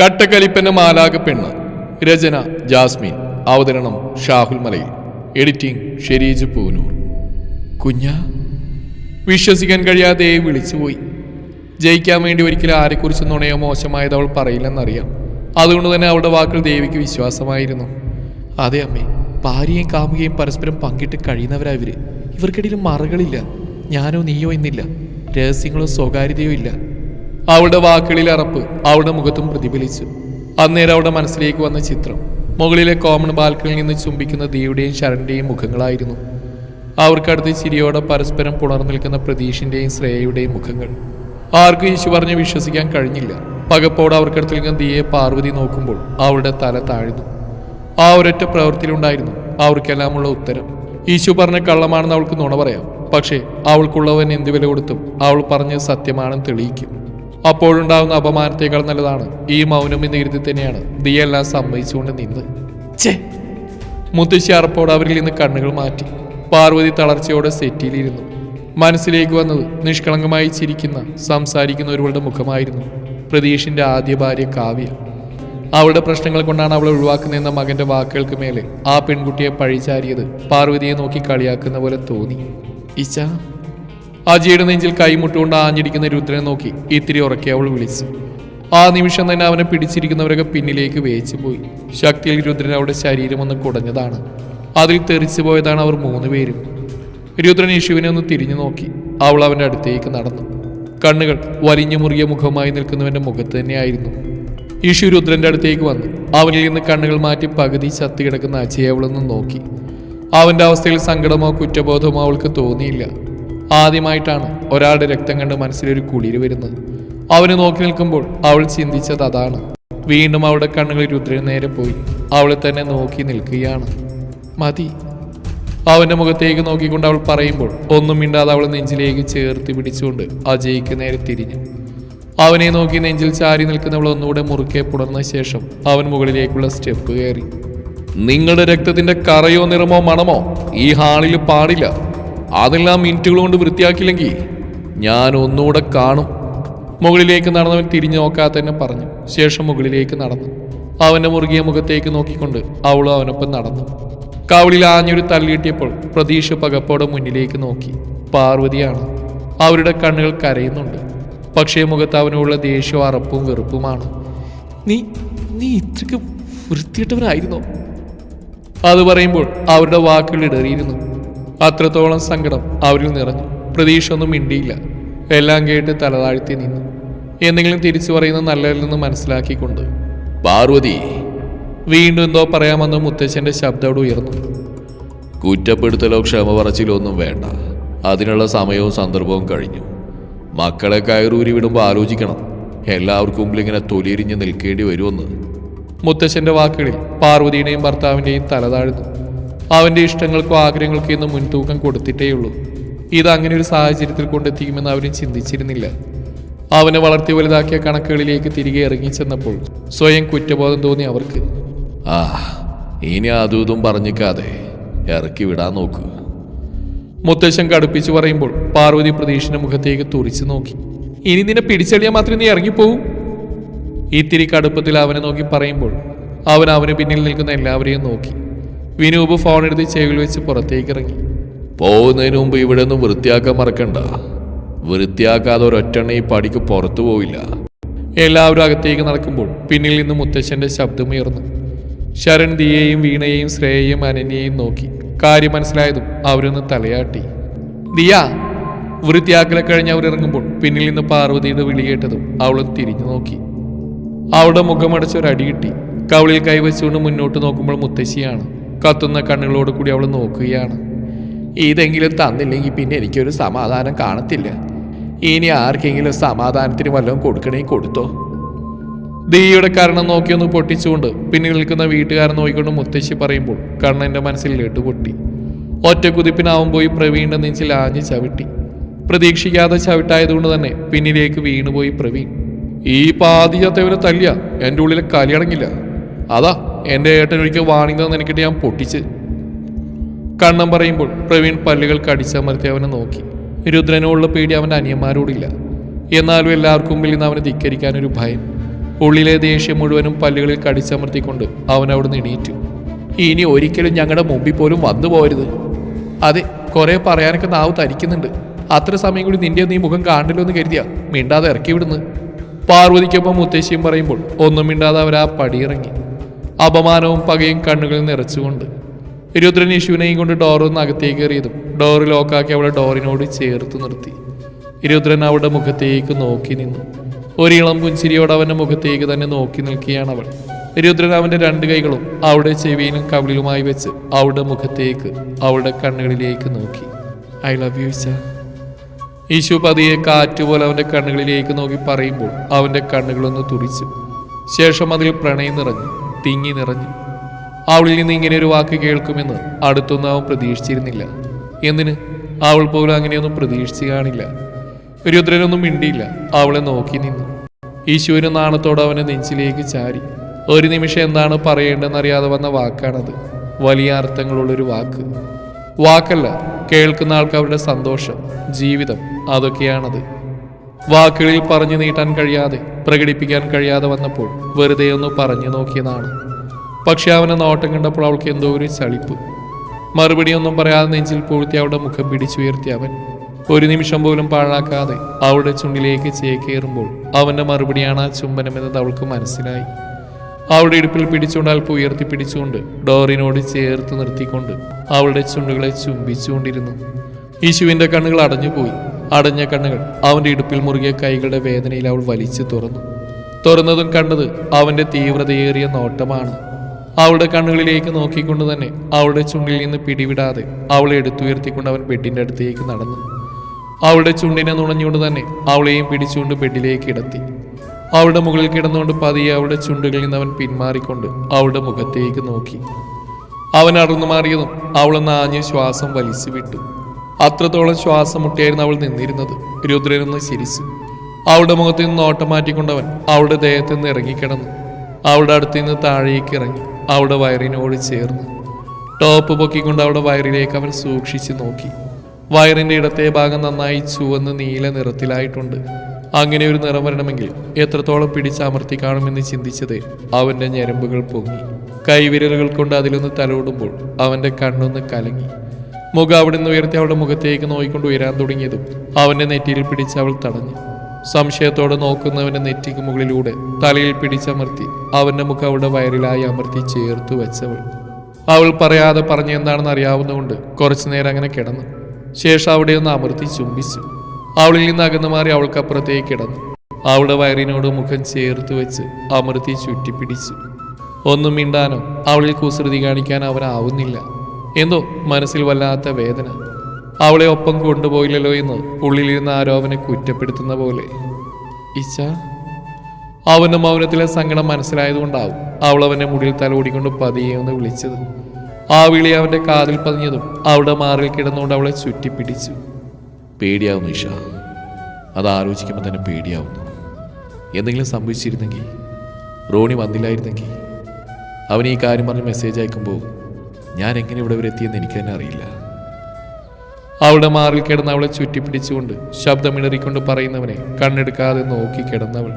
കട്ടക്കലിപ്പന്റെ മാലാക പെണ്ണ്. രചന ജാസ്മിൻ. അവതരണം ഷാഹുൽ മലയിൽ. എഡിറ്റിംഗ് ഷെരീജ് പൂനൂർ. കുഞ്ഞ വിശ്വസിക്കാൻ കഴിയാതെ വിളിച്ചുപോയി ജയിക്കാൻ വേണ്ടി ഒരിക്കലും ആരെക്കുറിച്ച് നുണയോ മോശമായത് അവൾ പറയില്ലെന്നറിയാം. അതുകൊണ്ട് തന്നെ അവളുടെ വാക്കുകൾ ദേവിക്ക് വിശ്വാസമായിരുന്നു. അതെ അമ്മേ ഭാര്യയും കാമുകയും പരസ്പരം പങ്കിട്ട് കഴിയുന്നവരാ ഇവർക്കിടയിലും ഇവർക്കിടയിൽ മറകളില്ല. ഞാനോ നീയോ എന്നില്ല. രഹസ്യങ്ങളോ സ്വകാര്യതയോ ഇല്ല. അവളുടെ വാക്കുകളിൽ അറപ്പ് അവളുടെ മുഖത്തും പ്രതിഫലിച്ചു. അന്നേരം അവളുടെ മനസ്സിലേക്ക് വന്ന ചിത്രം മുകളിലെ കോമൺ ബാൽക്കണിയിൽ നിന്ന് ചുംബിക്കുന്ന ദേവിയുടെയും ശരണിന്റെയും മുഖങ്ങളായിരുന്നു. അവർക്കടുത്ത് ചിരിയോടെ പരസ്പരം പുണർന്നു നിൽക്കുന്ന പ്രതീഷിന്റെയും ശ്രേയയുടെയും മുഖങ്ങൾ. ആർക്കും ഈശു പറഞ്ഞ് വിശ്വസിക്കാൻ കഴിഞ്ഞില്ല. പകപ്പോടെ അവർക്കടുത്ത് നിൽക്കുന്ന ദിയെ പാർവതി നോക്കുമ്പോൾ അവളുടെ തല താഴ്ന്നു. ആ ഒരൊറ്റ പ്രവൃത്തിയിലുണ്ടായിരുന്നു അവർക്കെല്ലാമുള്ള ഉത്തരം. ഈശു പറഞ്ഞ കള്ളമാണെന്ന് അവൾക്ക് നുണ പറയാം. പക്ഷേ അവൾക്കുള്ളവൻ എന്ത് വില കൊടുത്തും അവൾ പറഞ്ഞത് സത്യമാണെന്ന് തെളിയിക്കും. അപ്പോഴുണ്ടാവുന്ന അപമാനത്തേക്കാൾ നല്ലതാണ്. ഈ മൗനം എന്ന കരുതി തന്നെയാണ് ദിയെല്ലാം സമ്മതിച്ചുകൊണ്ട് നിന്ന് മുത്തശ്ശി അറപ്പോട് അവരിൽ നിന്ന് കണ്ണുകൾ മാറ്റി പാർവതി തളർച്ചയോടെ സെറ്റിയിലിരുന്നു. മനസ്സിലേക്ക് വന്നത് നിഷ്കളങ്കമായി ചിരിക്കുന്ന സംസാരിക്കുന്ന ഒരുവളുടെ മുഖമായിരുന്നു പ്രതീഷിന്റെ ആദ്യ ഭാര്യ കാവ്യ. അവളുടെ പ്രശ്നങ്ങൾ കൊണ്ടാണ് അവളെ ഒഴിവാക്കുന്നതെന്ന മകന്റെ വാക്കുകൾക്ക് മേലെ ആ പെൺകുട്ടിയെ പഴിചാരിയത് പാർവതിയെ നോക്കി കളിയാക്കുന്ന പോലെ തോന്നി. ഇച്ച അജിയുടെ നെഞ്ചിൽ കൈമുട്ടുകൊണ്ട് ആഞ്ഞിരിക്കുന്ന രുദ്രനെ നോക്കി ഇത്തിരി ഉറക്കെ അവൾ വിളിച്ചു. ആ നിമിഷം തന്നെ അവനെ പിടിച്ചിരിക്കുന്നവരൊക്കെ പിന്നിലേക്ക് വേച്ചു പോയി. ശക്തിയിൽ രുദ്രൻ അവളുടെ ശരീരം ഒന്ന് കുടഞ്ഞതാണ്. അതിൽ തെറിച്ചു പോയതാണ് അവർ മൂന്ന് പേരും. രുദ്രൻ യേശുവിനെ ഒന്ന് തിരിഞ്ഞു നോക്കി. അവൾ അവന്റെ അടുത്തേക്ക് നടന്നു. കണ്ണുകൾ വലിഞ്ഞു മുറിയ മുഖമായി നിൽക്കുന്നവന്റെ മുഖത്ത് തന്നെയായിരുന്നു. യേശു രുദ്രന്റെ അടുത്തേക്ക് വന്നു. അവനിൽ നിന്ന് കണ്ണുകൾ മാറ്റി പകുതി ചത്തി കിടക്കുന്ന അജയെ അവളൊന്ന് നോക്കി. അവന്റെ അവസ്ഥയിൽ സങ്കടമോ കുറ്റബോധമോ അവൾക്ക് തോന്നിയില്ല. ആദ്യമായിട്ടാണ് ഒരാളുടെ രക്തം കണ്ട് മനസ്സിലൊരു കുളിര് വരുന്നത്. അവന് നോക്കി നിൽക്കുമ്പോൾ അവൾ ചിന്തിച്ചത് അതാണ്. വീണ്ടും അവളുടെ കണ്ണുകൾ രുദ്രന് നേരെ പോയി. അവളെ തന്നെ നോക്കി നിൽക്കുകയാണ്. മതി. അവന്റെ മുഖത്തേക്ക് നോക്കിക്കൊണ്ട് അവൾ പറയുമ്പോൾ ഒന്നും മിണ്ടാതെ അവൾ നെഞ്ചിലേക്ക് ചേർത്ത് പിടിച്ചുകൊണ്ട് അജയ്ക്ക് നേരെ തിരിഞ്ഞു. അവനെ നോക്കി നെഞ്ചിൽ ചാരി നിൽക്കുന്നവൾ ഒന്നുകൂടെ മുറുക്കെ പുണർന്ന ശേഷം അവൻ മുകളിലേക്കുള്ള സ്റ്റെപ്പ് കയറി. നിങ്ങളുടെ രക്തത്തിന്റെ കറയോ നിറമോ മണമോ ഈ ഹാളിൽ പാടില്ല. അതെല്ലാം മിനിറ്റുകൾ കൊണ്ട് വൃത്തിയാക്കില്ലെങ്കിൽ ഞാൻ ഒന്നുകൂടെ കാണും. മുകളിലേക്ക് നടന്നവൻ തിരിഞ്ഞു നോക്കാതെ തന്നെ പറഞ്ഞു. ശേഷം മുകളിലേക്ക് നടന്നു. അവന്റെ മുറുകിയ മുഖത്തേക്ക് നോക്കിക്കൊണ്ട് അവളും അവനൊപ്പം നടന്നു. കവളിൽ ആഞ്ഞൊരു തള്ളിയിട്ടിയപ്പോൾ പ്രതീക്ഷ പകപ്പോടെ മുന്നിലേക്ക് നോക്കി. പാർവതിയാണ്. അവരുടെ കണ്ണുകൾ കരയുന്നുണ്ട്. പക്ഷേ മുഖത്ത് അവനുള്ള ദേഷ്യവും അറപ്പും വെറുപ്പുമാണ്. നീ നീ ഇത്രയ്ക്ക് വൃത്തിയിട്ടവനായിരുന്നോ അത് പറയുമ്പോൾ അവരുടെ വാക്കുകൾ ഇടറിയിരുന്നു. അത്രത്തോളം സങ്കടം അവരിൽ നിറഞ്ഞു. പ്രതീക്ഷ ഒന്നും മിണ്ടിയില്ല. എല്ലാം കേട്ട് തലതാഴ്ത്തി നിന്നു. എന്തെങ്കിലും തിരിച്ചു പറയുന്ന നല്ലതിൽ മനസ്സിലാക്കിക്കൊണ്ട്. പാർവതി. വീണ്ടും എന്തോ പറയാമെന്ന് മുത്തച്ഛന്റെ ശബ്ദം അവിടെ ഉയർന്നു. കുറ്റപ്പെടുത്തലോ ക്ഷമ പറച്ചിലോ ഒന്നും വേണ്ട. അതിനുള്ള സമയവും സന്ദർഭവും കഴിഞ്ഞു. മക്കളെ കയറൂരി വിടുമ്പോൾ ആലോചിക്കണം. എല്ലാവർക്കും മുമ്പിൽ ഇങ്ങനെ തൊലിയിരിഞ്ഞ് നിൽക്കേണ്ടി വരുമെന്ന്. മുത്തശ്ശന്റെ വാക്കുകളിൽ പാർവതിയുടെയും ഭർത്താവിന്റെയും തല താഴ്ന്നു. അവന്റെ ഇഷ്ടങ്ങൾക്കും ആഗ്രഹങ്ങൾക്കും ഇന്ന് മുൻതൂക്കം കൊടുത്തിട്ടേയുള്ളൂ. ഇത് അങ്ങനെ ഒരു സാഹചര്യത്തിൽ കൊണ്ടെത്തിക്കുമെന്ന് അവരും ചിന്തിച്ചിരുന്നില്ല. അവനെ വളർത്തി വലുതാക്കിയ കണക്കുകളിലേക്ക് തിരികെ ഇറങ്ങിച്ചെന്നപ്പോൾ സ്വയം കുറ്റബോധം തോന്നി അവർക്ക്. ആ ഇനി അതും ഇതും പറഞ്ഞിക്കാതെ ഇറക്കി വിടാൻ നോക്കൂ. മുത്തശ്ശൻ കടുപ്പിച്ചു പറയുമ്പോൾ പാർവതി പ്രതീക്ഷിന്റെ മുഖത്തേക്ക് തുറിച്ചു നോക്കി. ഇനി നിന്നെ പിടിച്ചെളിയാൽ മാത്രമേ നീ ഇറങ്ങിപ്പോവും ഇത്തിരി കടുപ്പത്തിൽ അവനെ നോക്കി പറയുമ്പോൾ അവൻ അവന് പിന്നിൽ നിൽക്കുന്ന എല്ലാവരെയും നോക്കി. വിനൂപ് ഫോൺ എടുത്ത് ചെവിൽ വെച്ച് പുറത്തേക്ക് ഇറങ്ങി. പോകുന്നതിന് മുമ്പ് ഇവിടെ നിന്ന് വൃത്തിയാക്കാൻ മറക്കണ്ട. വൃത്തിയാക്കാതെ ഒരൊറ്റെണ്ണ ഈ പടിക്ക് പുറത്തു പോവില്ല. എല്ലാവരും അകത്തേക്ക് നടക്കുമ്പോൾ പിന്നിൽ നിന്ന് മുത്തശ്ശന്റെ ശബ്ദമുയർന്നു ശരൺ ദിയെയും വീണയെയും ശ്രേയയും അനന്യയും നോക്കി. കാര്യം മനസ്സിലായതും അവരൊന്ന് തലയാട്ടി. ദിയ വൃത്തിയാക്കലെ കഴിഞ്ഞ് അവർ ഇറങ്ങുമ്പോൾ പിന്നിൽ നിന്ന് പാർവതിയുടെ വിളി കേട്ടതും അവളും തിരിഞ്ഞു നോക്കി. അവളുടെ മുഖമടച്ചൊരടി കിട്ടി. കവളിൽ കൈവച്ചുകൊണ്ട് മുന്നോട്ട് നോക്കുമ്പോൾ മുത്തശ്ശിയാണ്. കത്തുന്ന കണ്ണുകളോട് കൂടി അവൾ നോക്കുകയാണ്. ഇതെങ്കിലും തന്നില്ലെങ്കിൽ പിന്നെ എനിക്കൊരു സമാധാനം കാണത്തില്ല. ഇനി ആർക്കെങ്കിലും സമാധാനത്തിന് വല്ലതും കൊടുക്കണേ കൊടുത്തോ. ദീയുടെ കരണം നോക്കിയൊന്ന് പൊട്ടിച്ചുകൊണ്ട് പിന്നിൽ നിൽക്കുന്ന വീട്ടുകാരൻ നോക്കിക്കൊണ്ട് മുത്തശ്ശി പറയുമ്പോൾ കണ്ണന്റെ മനസ്സിൽ ലേട്ട് പൊട്ടി. ഒറ്റ കുതിപ്പിനാവും പോയി പ്രവീണിന്റെ നെഞ്ചിൽ ആഞ്ഞ് ചവിട്ടി. പ്രതീക്ഷിക്കാതെ ചവിട്ടായതുകൊണ്ട് തന്നെ പിന്നിലേക്ക് വീണുപോയി പ്രവീൺ. ഈ പാതിയാത്തവരെ തല്ലിയ? എന്റെ ഉള്ളിലെ കലിയടങ്ങില്ല അതാ എന്റെ ഏട്ടൻ ഒരിക്കൽ വാണിംഗ് എനിക്കിട്ട് ഞാൻ പൊട്ടിച്ച്. കണ്ണം പറയുമ്പോൾ പ്രവീൺ പല്ലുകൾ കടിച്ചമർത്തി അവനെ നോക്കി. രുദ്രനോടുള്ള പേടി അവന്റെ അനിയന്മാരോടില്ല. എന്നാലും എല്ലാവർക്കും മുമ്പിൽ നിന്ന് അവനെ ധിക്കരിക്കാനൊരു ഭയം. ഉള്ളിലെ ദേഷ്യം മുഴുവനും പല്ലുകളിൽ കടിച്ചമർത്തിക്കൊണ്ട് അവൻ അവിടുന്ന് എണീറ്റു. ഇനി ഒരിക്കലും ഞങ്ങളുടെ മുമ്പിൽ പോലും വന്നു പോരുത്. അതെ കുറെ പറയാനൊക്കെ നാവ് തരിക്കുന്നുണ്ട്. അത്ര സമയം കൂടി നിന്റെ നീ മുഖം കാണില്ലോ എന്ന് കരുതിയാ മിണ്ടാതെ ഇറക്കി വിടുന്നു പാർവതിക്കൊപ്പം മുത്തശ്ശിയും പറയുമ്പോൾ ഒന്നും മിണ്ടാതെ അവർ ആ പടിയിറങ്ങി. അപമാനവും പകയും കണ്ണുകളിൽ നിറച്ചുകൊണ്ട്. രുദ്രൻ യേശുവിനെയും കൊണ്ട് ഡോറൊന്ന് അകത്തേക്ക് എറിയതും ഡോറ് ലോക്കാക്കി അവളെ ഡോറിനോട് ചേർത്ത് നിർത്തി. രുദ്രൻ അവളുടെ മുഖത്തേക്ക് നോക്കി നിന്നു. ഒരിളം പുഞ്ചിരിയോട് അവന്റെ മുഖത്തേക്ക് തന്നെ നോക്കി നിൽക്കുകയാണ് അവൾ. രുദ്രൻ അവന്റെ രണ്ട് കൈകളും അവളുടെ ചെവിയിലും കവിളിലുമായി വെച്ച് അവളുടെ മുഖത്തേക്ക് അവളുടെ കണ്ണുകളിലേക്ക് നോക്കി. I love you sir. ഈശു പതിയെ കാറ്റുപോലെ അവന്റെ കണ്ണുകളിലേക്ക് നോക്കി പറയുമ്പോൾ അവന്റെ കണ്ണുകളൊന്ന് തുടിച്ചു. ശേഷം അതിൽ പ്രണയം നിറഞ്ഞു. തിങ്ങി നിറഞ്ഞു. അവളിൽ നിന്ന് ഇങ്ങനെ ഒരു വാക്ക് കേൾക്കുമെന്ന് അടുത്തൊന്നും അവൻ പ്രതീക്ഷിച്ചിരുന്നില്ല. എന്തിന്? അവൾ പോലും അങ്ങനെയൊന്നും പ്രതീക്ഷിച്ചു കാണില്ല. രുദ്രനൊന്നും മിണ്ടിയില്ല. അവളെ നോക്കി നിന്നു. ഈശുവിന് നാണത്തോടെ അവനെ നെഞ്ചിലേക്ക് ചാരി. ഒരു നിമിഷം എന്താണ് പറയേണ്ടതെന്നറിയാതെ വന്ന വാക്കാണത്. വലിയ അർത്ഥങ്ങളുള്ളൊരു വാക്ക്. വാക്കല്ല കേൾക്കുന്ന ആൾക്ക് അവരുടെ സന്തോഷം ജീവിതം അതൊക്കെയാണത്. വാക്കുകളിൽ പറഞ്ഞു നീട്ടാൻ കഴിയാതെ പ്രകടിപ്പിക്കാൻ കഴിയാതെ വന്നപ്പോൾ വെറുതെ ഒന്ന് പറഞ്ഞു നോക്കിയതാണ്. പക്ഷെ അവനെ നോട്ടം കണ്ടപ്പോൾ അവൾക്ക് എന്തോ ഒരു ചളിപ്പ് മറുപടിയൊന്നും പറയാതെ നെഞ്ചിൽ പൂഴ്ത്തി അവളുടെ മുഖം പിടിച്ചുയർത്തി അവൻ ഒരു നിമിഷം പോലും പാഴാക്കാതെ അവളുടെ ചുണ്ടിലേക്ക് ചേക്കേറുമ്പോൾ അവന്റെ മറുപടിയാണ് ആ ചുംബനമെന്നത് അവൾക്ക് മനസ്സിലായി. അവളുടെ ഇടുപ്പിൽ പിടിച്ചുകൊണ്ട് അല്പം ഉയർത്തി പിടിച്ചുകൊണ്ട് ഡോറിനോട് ചേർത്ത് നിർത്തിക്കൊണ്ട് അവളുടെ ചുണ്ടുകളെ ചുംബിച്ചുകൊണ്ടിരുന്നു. യേശുവിന്റെ കണ്ണുകൾ അടഞ്ഞുപോയി. അടഞ്ഞ കണ്ണുകൾ അവന്റെ ഇടുപ്പിൽ മുറുകിയ കൈകളുടെ വേദനയിൽ അവൾ വലിച്ചു തുറന്നു. തുറന്നതും കണ്ടത് അവന്റെ തീവ്രതയേറിയ നോട്ടമാണ്. അവളുടെ കണ്ണുകളിലേക്ക് നോക്കിക്കൊണ്ട് തന്നെ അവളുടെ ചുണ്ടിൽ നിന്ന് പിടിവിടാതെ അവളെ എടുത്തുയർത്തിക്കൊണ്ട് അവൻ ബെഡിന്റെ അടുത്തേക്ക് നടന്നു. അവളുടെ ചുണ്ടിനെ നുണഞ്ഞുകൊണ്ട് തന്നെ അവളെയും പിടിച്ചുകൊണ്ട് ബെഡിലേക്ക് കിടത്തി അവളുടെ മുകളിൽ കിടന്നുകൊണ്ട് പതിയെ അവളുടെ ചുണ്ടുകളിൽ നിന്ന് അവൻ പിന്മാറിക്കൊണ്ട് അവളുടെ മുഖത്തേക്ക് നോക്കി. അവൻ അറുന്നു മാറിയതും അവളൊന്ന് ആഞ്ഞ് ശ്വാസം വലിച്ചു വിട്ടു അത്രത്തോളം ശ്വാസം മുട്ടിയായിരുന്നു അവൾ നിന്നിരുന്നത്. രുദ്രനൊന്ന് ചിരിച്ചു. അവളുടെ മുഖത്ത് നിന്ന് നോട്ടം മാറ്റിക്കൊണ്ടവൻ അവളുടെ ദേഹത്തു നിന്ന് ഇറങ്ങിക്കിടന്നു. അവളുടെ അടുത്ത് നിന്ന് താഴേക്ക് ഇറങ്ങി അവളുടെ വയറിനോട് ചേർന്നു. ടോപ്പ് പൊക്കിക്കൊണ്ട് അവളുടെ വയറിലേക്ക് അവൻ സൂക്ഷിച്ചു നോക്കി. വയറിന്റെ ഇടത്തെ ഭാഗം നന്നായി ചുവന്ന് നീല നിറത്തിലായിട്ടുണ്ട്. അങ്ങനെ ഒരു നിറം വരണമെങ്കിൽ എത്രത്തോളം പിടിച്ചമർത്തി കാണുമെന്ന് ചിന്തിച്ചത് അവന്റെ ഞരമ്പുകൾ പൊങ്ങി. കൈവിരലുകൾ കൊണ്ട് അതിലൊന്ന് തലോടുമ്പോൾ അവന്റെ കണ്ണൊന്ന് കലങ്ങി. മുഖം അവിടെ നിന്ന് ഉയർത്തി അവളുടെ മുഖത്തേക്ക് നോയിക്കൊണ്ട് ഉയരാൻ തുടങ്ങിയതും അവന്റെ നെറ്റിയിൽ പിടിച്ച് അവൾ തടഞ്ഞു. സംശയത്തോടെ നോക്കുന്നവന്റെ നെറ്റിക്ക് മുകളിലൂടെ തലയിൽ പിടിച്ചമർത്തി അവന്റെ മുഖം അവളുടെ വയറിലായി അമർത്തി ചേർത്ത് വെച്ചവൾ. അവൾ പറയാതെ പറഞ്ഞെന്താണെന്ന് അറിയാവുന്നതുകൊണ്ട് കുറച്ചു നേരം അങ്ങനെ കിടന്നു. ശേഷം അവിടെ ഒന്ന് അമർത്തി ചുംബിച്ചു. അവളിൽ നിന്ന് അകന്നു മാറി അവൾക്കപ്പുറത്തേക്ക് കിടന്നു. അവളുടെ വയറിനോട് മുഖം ചേർത്ത് വെച്ച് അമർത്തി ചുറ്റിപ്പിടിച്ചു. ഒന്നും മിണ്ടാനോ അവളിൽ കുസൃതി കാണിക്കാൻ അവനാവുന്നില്ല എന്തോ മനസ്സിൽ വല്ലാത്ത വേദന. അവളെ ഒപ്പം കൊണ്ടുപോയില്ലല്ലോ എന്ന് ഉള്ളിലിരുന്ന ആരോ അവനെ കുറ്റപ്പെടുത്തുന്ന പോലെ. ഇച്ച അവനും മൗനത്തിലെ സങ്കടം മനസ്സിലായതുകൊണ്ടാവും അവൾ അവന്റെ മുടിയിൽ തലോടിക്കൊണ്ട് പതിയെ ഒന്ന് വിളിച്ചത്. ആ വിളി അവന്റെ കാതിൽ പതിഞ്ഞതും അവളുടെ മാറിൽ കിടന്നുകൊണ്ട് അവളെ ചുറ്റിപ്പിടിച്ചു. പേടിയാവുന്നു ഇഷ. അത് ആലോചിക്കുമ്പോൾ തന്നെ പേടിയാവുന്നു. എന്തെങ്കിലും സംഭവിച്ചിരുന്നെങ്കിൽ റോണി വന്നില്ലായിരുന്നെങ്കിൽ അവൻ ഈ കാര്യം പറഞ്ഞ് മെസ്സേജ് അയക്കുമ്പോൾ ഞാൻ എങ്ങനെ ഇവിടെ വരെ എത്തിയെന്ന് എനിക്ക് തന്നെ അറിയില്ല. അവളുടെ മാറിൽ കിടന്ന് അവളെ ചുറ്റിപ്പിടിച്ചുകൊണ്ട് ശബ്ദമിണറിക്കൊണ്ട് പറയുന്നവനെ കണ്ണെടുക്കാതെ നോക്കി കിടന്നവൾ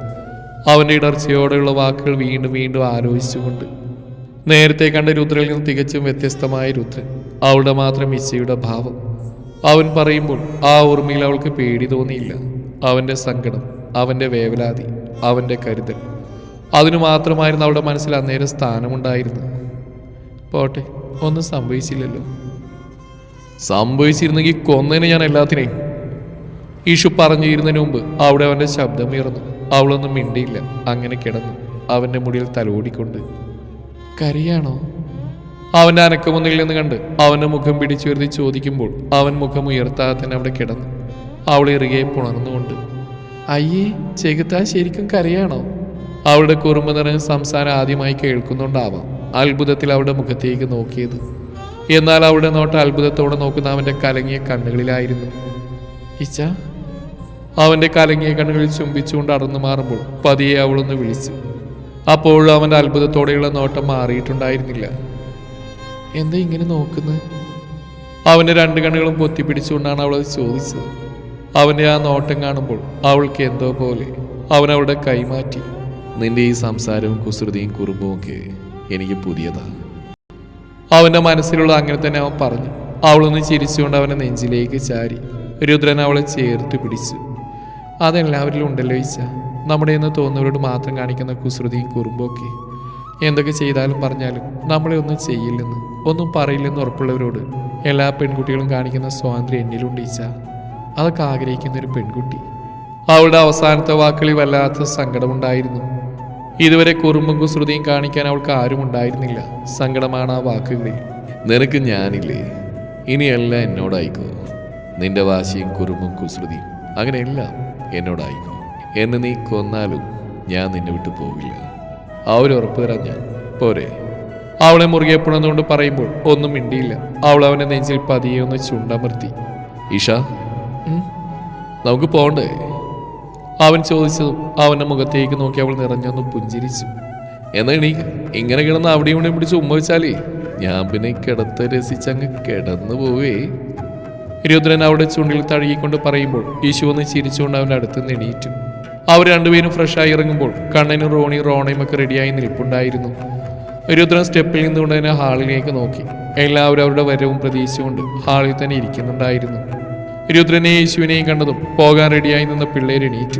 അവന്റെ ഇടർച്ചയോടെയുള്ള വാക്കുകൾ വീണ്ടും വീണ്ടും ആലോചിച്ചുകൊണ്ട് നേരത്തെ കണ്ട രുദ്രയിൽ നിന്ന് തികച്ചും വ്യത്യസ്തമായ രുദ്രൻ അവളുടെ മാത്രം ഇച്ഛയുടെ ഭാവം. അവൻ പറയുമ്പോൾ ആ ഓർമ്മയിൽ അവൾക്ക് പേടി തോന്നിയില്ല. അവന്റെ സങ്കടം അവന്റെ വേവലാതി അവന്റെ കരുതൽ. അതിനു മാത്രമായിരുന്നു അവളുടെ മനസ്സിൽ അന്നേരം സ്ഥാനമുണ്ടായിരുന്നു പോട്ടെ. ഒന്നും സംഭവിച്ചില്ലല്ലോ. സംഭവിച്ചിരുന്നെങ്കിൽ കൊന്നതിന് ഞാൻ എല്ലാത്തിനെയും. ഈഷു പറഞ്ഞിരുന്നതിന് മുമ്പ് അവിടെ അവന്റെ ശബ്ദം ഉയർന്നു. അവളൊന്നും മിണ്ടിയില്ല. അങ്ങനെ കിടന്നു. അവന്റെ മുടിയിൽ തലോടിക്കൊണ്ട് കരിയാണോ? അവന്റെ നിന്ന് കണ്ട് അവന്റെ മുഖം പിടിച്ചു പിടിച്ചുയർത്തി ചോദിക്കുമ്പോൾ അവൻ മുഖം ഉയർത്താതെ തന്നെ അവിടെ കിടന്നു. അവൾ ഇറുകെ പുണർന്നുകൊണ്ട്. അയ്യേ ചെകുത്താൻ ശരിക്കും കരയാണോ? അവളുടെ കുറുമ്പ് നിറഞ്ഞ സംസാരം ആദ്യമായി കേൾക്കുന്നുണ്ടാവാം. അത്ഭുതത്തിൽ അവളുടെ മുഖത്തേക്ക് നോക്കിയത്. എന്നാൽ അവളുടെ നോട്ടം അത്ഭുതത്തോടെ നോക്കുന്ന അവന്റെ കലങ്ങിയ കണ്ണുകളിലായിരുന്നു. ഇച്ച? അവന്റെ കലങ്ങിയ കണ്ണുകളിൽ ചുംബിച്ചുകൊണ്ട് അടർന്നു മാറുമ്പോൾ പതിയെ അവളൊന്ന് വിളിച്ചു. അപ്പോഴും അവന്റെ അത്ഭുതത്തോടെയുള്ള നോട്ടം മാറിയിട്ടുണ്ടായിരുന്നില്ല. എന്താ ഇങ്ങനെ നോക്കുന്നത് അവന്റെ രണ്ട് കണ്ണുകളും പൊത്തിപ്പിടിച്ചുകൊണ്ടാണ് അവളത് ചോദിച്ചത്. അവന്റെ ആ നോട്ടം കാണുമ്പോൾ അവൾക്ക് എന്തോ പോലെ. അവൻ അവളുടെ കൈമാറ്റി നിന്റെ ഈ സംസാരവും കുസൃതിയും കുറുമ്പും ഒക്കെ എനിക്ക് പുതിയതാ. അവന്റെ മനസ്സിലുള്ള അങ്ങനെ തന്നെ അവൻ പറഞ്ഞു. അവളൊന്ന് ചിരിച്ചുകൊണ്ട് അവനെ നെഞ്ചിലേക്ക് ചാരി. രുദ്രൻ അവളെ ചേർത്ത് പിടിച്ചു. അതെല്ലാവരിലും ഉണ്ടല്ലോ ഈച്ച നമ്മുടെ എന്ന് തോന്നുന്നവരോട് മാത്രം കാണിക്കുന്ന കുസൃതിയും കുറുമ്പൊക്കെ എന്തൊക്കെ ചെയ്താലും പറഞ്ഞാലും നമ്മളെ ഒന്നും ചെയ്യില്ലെന്ന് ഒന്നും പറയില്ലെന്ന് ഉറപ്പുള്ളവരോട് എല്ലാ പെൺകുട്ടികളും കാണിക്കുന്ന സ്വാതന്ത്ര്യം എന്നിലുണ്ട് ഈച്ച അതൊക്കെ ആഗ്രഹിക്കുന്ന ഒരു പെൺകുട്ടി. അവളുടെ അവസാനത്തെ വാക്കുകളിൽ വല്ലാത്ത സങ്കടമുണ്ടായിരുന്നു. ഇതുവരെ കുറുമ്പും കുസൃതിയും കാണിക്കാൻ അവൾക്ക് ആരും ഉണ്ടായിരുന്നില്ല. സങ്കടമാണ് ആ വാക്കുകളിൽ. നിനക്ക് ഞാനില്ലേ? ഇനിയെല്ലാം എന്നോടായിക്കോ. നിന്റെ വാശിയും കുറുമ്പും കുസൃതിയും അങ്ങനെയെല്ലാം എന്നോടായിക്കോ. എന്നെ നീ കൊന്നാലും ഞാൻ നിന്നെ വിട്ടു പോവില്ല. ആ ഒരു ഉറപ്പ് തരാൻ ഞാൻ. പോരെ. അവളെ മുറുകെ പുണന്നുകൊണ്ട് പറയുമ്പോൾ ഒന്നും മിണ്ടിയില്ല. അവൾ അവനെ നെഞ്ചിൽ പതിയെ ഒന്ന് ചുണ്ടമർത്തി. ഇഷ നമുക്ക് പോണ്ടേ? അവൻ ചോദിച്ചതും അവന്റെ മുഖത്തേക്ക് നോക്കി അവൾ നിറഞ്ഞൊന്ന് പുഞ്ചിരിച്ചു. എന്നാ എണീ ഇങ്ങനെ കിടന്ന് അവിടെയും ഇവിടെയും പിടിച്ച് ഉമ്മ വെച്ചാലേ? ഞാൻ പിന്നെ കിടത്ത് രസിച്ചങ്ങ് കിടന്നു പോവേ. രുദ്രൻ അവിടെ ചുണ്ടിൽ തഴുകിക്കൊണ്ട് പറയുമ്പോൾ യേശു ഒന്ന് ചിരിച്ചുകൊണ്ട് അവന്റെ അടുത്ത് നിന്ന് എണീറ്റു. അവർ രണ്ടുപേരും ഫ്രഷായി ഇറങ്ങുമ്പോൾ കണ്ണനും റോണി റോണയും ഒക്കെ റെഡിയായി നിൽപ്പുണ്ടായിരുന്നു. രുദ്രൻ സ്റ്റെപ്പിൽ നിന്നുകൊണ്ട് തന്നെ ഹാളിലേക്ക് നോക്കി. എല്ലാവരും അവരുടെ വരവും പ്രതീക്ഷിച്ചുകൊണ്ട് ഹാളിൽ തന്നെ ഇരിക്കുന്നുണ്ടായിരുന്നു. രുദ്രനെയും യേശുവിനെയും കണ്ടതും പോകാൻ റെഡിയായി നിന്ന പിള്ളേർ എണീറ്റു.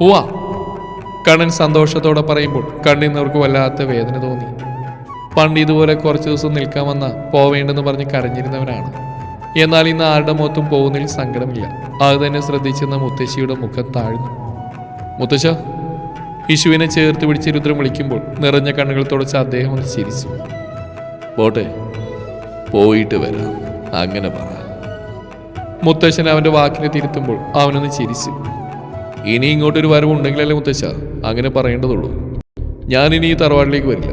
പോവാ. കണ്ണൻ സന്തോഷത്തോടെ പറയുമ്പോൾ കണ്ണിന്നവർക്ക് വല്ലാത്ത വേദന തോന്നി. പണ്ട് ഇതുപോലെ കുറച്ച് ദിവസം നിൽക്കാൻ വന്ന പോവേണ്ടെന്ന് പറഞ്ഞ് കരഞ്ഞിരുന്നവനാണ്. എന്നാൽ ഇന്ന് ആരുടെ മുഖത്തും പോകുന്നതിൽ സങ്കടമില്ല. അത് തന്നെ ശ്രദ്ധിച്ചെന്ന മുത്തശ്ശിയുടെ മുഖം താഴ്ന്നു. മുത്തശ്ശ. യേശുവിനെ ചേർത്ത് പിടിച്ച് രുദ്രം വിളിക്കുമ്പോൾ നിറഞ്ഞ കണ്ണുകൾ തുടച്ച് അദ്ദേഹം ചിരിച്ചു. പോട്ടെ. പോയിട്ട് വരാം. അങ്ങനെ പറ. മുത്തശ്ശൻ അവന്റെ വാക്കിനെ തിരുത്തുമ്പോൾ അവനൊന്ന് ചിരിച്ചു. ഇനി ഇങ്ങോട്ടൊരു വരവുണ്ടെങ്കിലല്ലേ മുത്തശ്ശ? അങ്ങനെ പറയേണ്ടതുള്ളൂ. ഞാൻ ഇനി ഈ തറവാട്ടിലേക്ക് വരില്ല.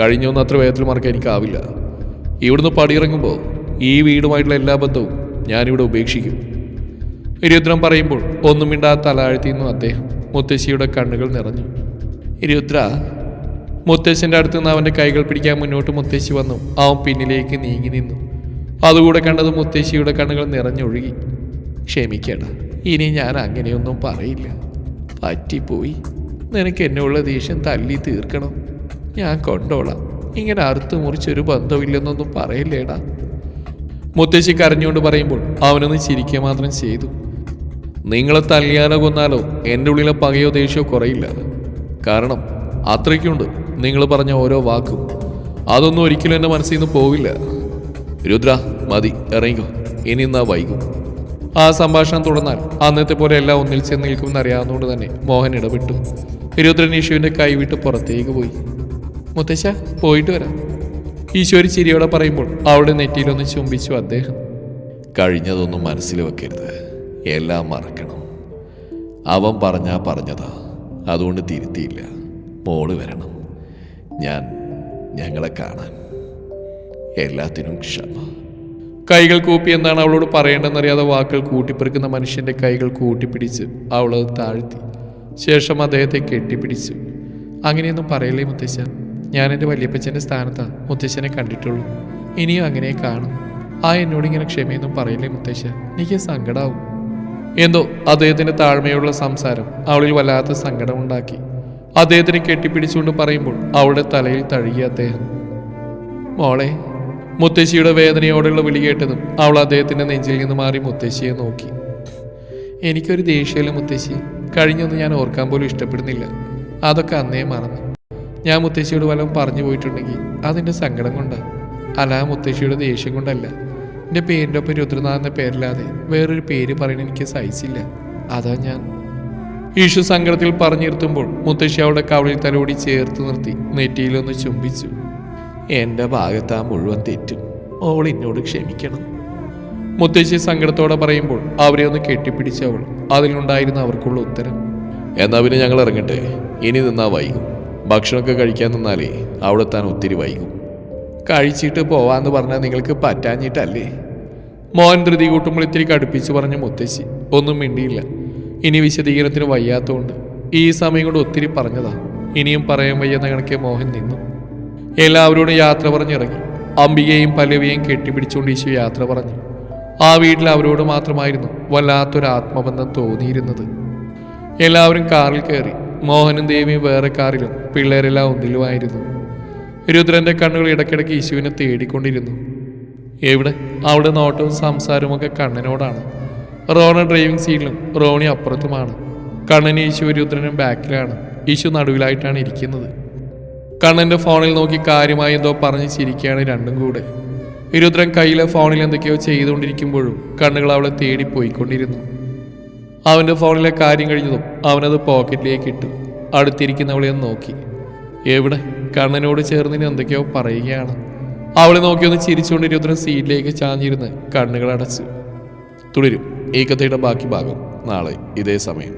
കഴിഞ്ഞൊന്നും അത്ര വേഗത്തിൽ മറക്കാൻ എനിക്കാവില്ല. ഇവിടുന്ന് പടിയിറങ്ങുമ്പോൾ ഈ വീടുമായിട്ടുള്ള എല്ലാ ബന്ധവും ഞാനിവിടെ ഉപേക്ഷിക്കും. രുദ്രം പറയുമ്പോൾ ഒന്നും മിണ്ടാതെ തലാഴ്ത്തിയിരുന്നു അദ്ദേഹം മുത്തശ്ശിയുടെ കണ്ണുകൾ നിറഞ്ഞു. രുദ്ര മുത്തശ്ശന്റെ അടുത്ത് നിന്ന് അവന്റെ കൈകൾ പിടിക്കാൻ മുന്നോട്ട് മുത്തശ്ശി വന്നു. അവൻ പിന്നിലേക്ക് നീങ്ങി നിന്നു. അതുകൂടെ കണ്ടത് മുത്തശ്ശിയുടെ കണ്ണുകൾ നിറഞ്ഞൊഴുകി. ക്ഷമിക്കട ഇനി ഞാൻ അങ്ങനെയൊന്നും പറയില്ല. പറ്റിപ്പോയി. നിനക്ക് എന്നുള്ള ദേഷ്യം തല്ലി തീർക്കണം. ഞാൻ കൊണ്ടോളാം. ഇങ്ങനെ അറുത്ത് മുറിച്ചൊരു ബന്ധമില്ലെന്നൊന്നും പറയില്ലേടാ. മുത്തശ്ശി കരഞ്ഞുകൊണ്ട് പറയുമ്പോൾ അവനൊന്ന് ചിരിക്കുക മാത്രം ചെയ്തു. നിങ്ങളെ തല്ലിയാലോ കൊന്നാലോ എന്റെ ഉള്ളിലെ പകയോ ദേഷ്യമോ കുറയില്ല. കാരണം അത്രയ്ക്കുണ്ട് നിങ്ങൾ പറഞ്ഞ ഓരോ വാക്കും. അതൊന്നും ഒരിക്കലും എന്റെ മനസ്സിൽ നിന്ന് പോവില്ല. രുദ്ര മതി ഇറങ്ങിക്കോ. ഇനി എന്നാ വൈകും. ആ സംഭാഷണം തുടർന്നാൽ അന്നത്തെ പോലെ എല്ലാം ഒന്നിൽ ചെന്ന് നിൽക്കുമെന്ന് അറിയാവുന്നതുകൊണ്ട് തന്നെ മോഹൻ ഇടപെട്ടു. രുദ്രൻ യേശുവിന്റെ കൈവിട്ട് പുറത്തേക്ക് പോയി. മുത്തശ്ശ പോയിട്ട് വരാം. ഈശ്വരി ചിരിയോടെ പറയുമ്പോൾ അവളുടെ നെറ്റിയിലൊന്ന് ചുംബിച്ചു അദ്ദേഹം. കഴിഞ്ഞതൊന്നും മനസ്സിൽ വെക്കരുത്. എല്ലാം മറക്കണം. അവൻ പറഞ്ഞാ പറഞ്ഞതാ. അതുകൊണ്ട് തിരുത്തിയില്ല. മോൾ വരണം. ഞാൻ ഞങ്ങളെ കാണാൻ. എല്ലാത്തിനും ക്ഷമ. കൈകൾ കൂപ്പി എന്നാണ് അവളോട് പറയേണ്ടെന്നറിയാതെ വാക്കുകൾ കൂട്ടിപ്പെറുക്കുന്ന മനുഷ്യന്റെ കൈകൾ കൂട്ടിപ്പിടിച്ച് അവളത് താഴ്ത്തി. ശേഷം അദ്ദേഹത്തെ കെട്ടിപ്പിടിച്ചു. അങ്ങനെയൊന്നും പറയില്ലേ മുത്തശ്ശ? ഞാൻ എന്റെ വല്യപ്പച്ചന്റെ സ്ഥാനത്താണ് മുത്തശ്ശനെ കണ്ടിട്ടുള്ളൂ. ഇനിയും അങ്ങനെ കാണും. ആ എന്നോട് ഇങ്ങനെ ക്ഷമയൊന്നും പറയില്ലേ മുത്തശ്ശ? എനിക്ക് സങ്കടാവും. എന്തോ അദ്ദേഹത്തിന്റെ താഴ്മയുള്ള സംസാരം അവളിൽ വല്ലാത്ത സങ്കടമുണ്ടാക്കി. അദ്ദേഹത്തിനെ കെട്ടിപ്പിടിച്ചുകൊണ്ട് പറയുമ്പോൾ അവളുടെ തലയിൽ തഴുകിയ അദ്ദേഹം മോളെ മുത്തശ്ശിയുടെ വേദനയോടെയുള്ള വിളി കേട്ടതും അവൾ അദ്ദേഹത്തിന്റെ നെഞ്ചിൽ നിന്ന് മാറി മുത്തശ്ശിയെ നോക്കി. എനിക്കൊരു ദേഷ്യമില്ല മുത്തശ്ശി. കഴിഞ്ഞൊന്നും ഞാൻ ഓർക്കാൻ പോലും ഇഷ്ടപ്പെടുന്നില്ല. അതൊക്കെ അന്നേ മറന്നു. ഞാൻ മുത്തശ്ശിയോട് വല്ലതും പറഞ്ഞു പോയിട്ടുണ്ടെങ്കിൽ അതിന്റെ സങ്കടം കൊണ്ടാണ് അല്ല മുത്തശ്ശിയുടെ ദേഷ്യം കൊണ്ടല്ല. എന്റെ പേരിന്റെ ഒപ്പം രുദ്രനാഥ് എന്ന പേരില്ലാതെ വേറൊരു പേര് പറയണ എനിക്ക് സഹിച്ചില്ല അതാ ഞാൻ. ഈശു സങ്കടത്തിൽ പറഞ്ഞിരുത്തുമ്പോൾ മുത്തശ്ശി അവളുടെ കവളിൽ തലോടി ചേർത്ത് നിർത്തി നെറ്റിയിലൊന്ന് ചുംബിച്ചു. എന്റെ ഭാഗത്ത് ആ മുഴുവൻ തെറ്റും. അവൾ എന്നോട് ക്ഷമിക്കണം. മുത്തശ്ശി സങ്കടത്തോടെ പറയുമ്പോൾ അവരെ ഒന്ന് കെട്ടിപ്പിടിച്ച അവൾ അതിലുണ്ടായിരുന്ന അവർക്കുള്ള ഉത്തരം. എന്നാ പിന്നെ ഞങ്ങൾ ഇറങ്ങട്ടെ. ഇനി നിന്നാ വൈകും. ഭക്ഷണമൊക്കെ കഴിക്കാൻ നിന്നാലേ അവിടെ താൻ ഒത്തിരി വൈകും. കഴിച്ചിട്ട് പോവാന്ന് പറഞ്ഞാൽ നിങ്ങൾക്ക് പറ്റാഞ്ഞിട്ടല്ലേ? മോൻ ധൃതി കൂട്ടുമ്പോൾ ഇത്തിരി കടുപ്പിച്ച് പറഞ്ഞ മുത്തശ്ശി ഒന്നും മിണ്ടിയില്ല. ഇനി വിശദീകരണത്തിന് വയ്യാത്തതുകൊണ്ട് ഈ സമയം കൊണ്ട് ഒത്തിരി പറഞ്ഞതാ. ഇനിയും പറയാൻ വയ്യെന്ന കണക്കെ മോഹൻ നിന്നു. എല്ലാവരോടും യാത്ര പറഞ്ഞിറങ്ങി. അംബികയും പല്ലവിയെയും കെട്ടിപ്പിടിച്ചുകൊണ്ട് ഈശോ യാത്ര പറഞ്ഞു. ആ വീട്ടിൽ അവരോട് മാത്രമായിരുന്നു വല്ലാത്തൊരു ആത്മബന്ധം തോന്നിയിരുന്നത്. എല്ലാവരും കാറിൽ കയറി. മോഹനും ദേവിയും വേറെ കാറിലും പിള്ളേരെല്ലാം ഒന്നിലുമായിരുന്നു. രുദ്രന്റെ കണ്ണുകൾ ഇടയ്ക്കിടയ്ക്ക് യേശുവിനെ തേടിക്കൊണ്ടിരുന്നു. എവിടെ? അവിടെ നോട്ടവും സംസാരവും ഒക്കെ കണ്ണനോടാണ്. റോണ ഡ്രൈവിംഗ് സീറ്റിലും റോണി അപ്പുറത്തുമാണ്. കണ്ണൻ യേശു രുദ്രനും ബാക്കിലാണ്. യേശു നടുവിലായിട്ടാണ് ഇരിക്കുന്നത്. കണ്ണന്റെ ഫോണിൽ നോക്കി കാര്യമായി എന്തോ പറഞ്ഞ് ചിരിക്കുകയാണ് രണ്ടും കൂടെ. രുദ്രൻ കയ്യിലെ ഫോണിൽ എന്തൊക്കെയോ ചെയ്തുകൊണ്ടിരിക്കുമ്പോഴും കണ്ണുകൾ അവളെ തേടി പോയിക്കൊണ്ടിരുന്നു. അവന്റെ ഫോണിലെ കാര്യം കഴിഞ്ഞതും അവനത് പോക്കറ്റിലേക്ക് ഇട്ടു. അടുത്തിരിക്കുന്നവളെ ഒന്ന് നോക്കി. എവിടെ? കണ്ണനോട് ചേർന്നിന് എന്തൊക്കെയോ പറയുകയാണ്. അവളെ നോക്കി ഒന്ന് ചിരിച്ചുകൊണ്ട് രുദ്രൻ സീറ്റിലേക്ക് ചാഞ്ഞിരുന്ന് കണ്ണുകൾ അടച്ചു. തുടരും. ഈ കഥയുടെ ബാക്കി ഭാഗം നാളെ ഇതേ സമയം.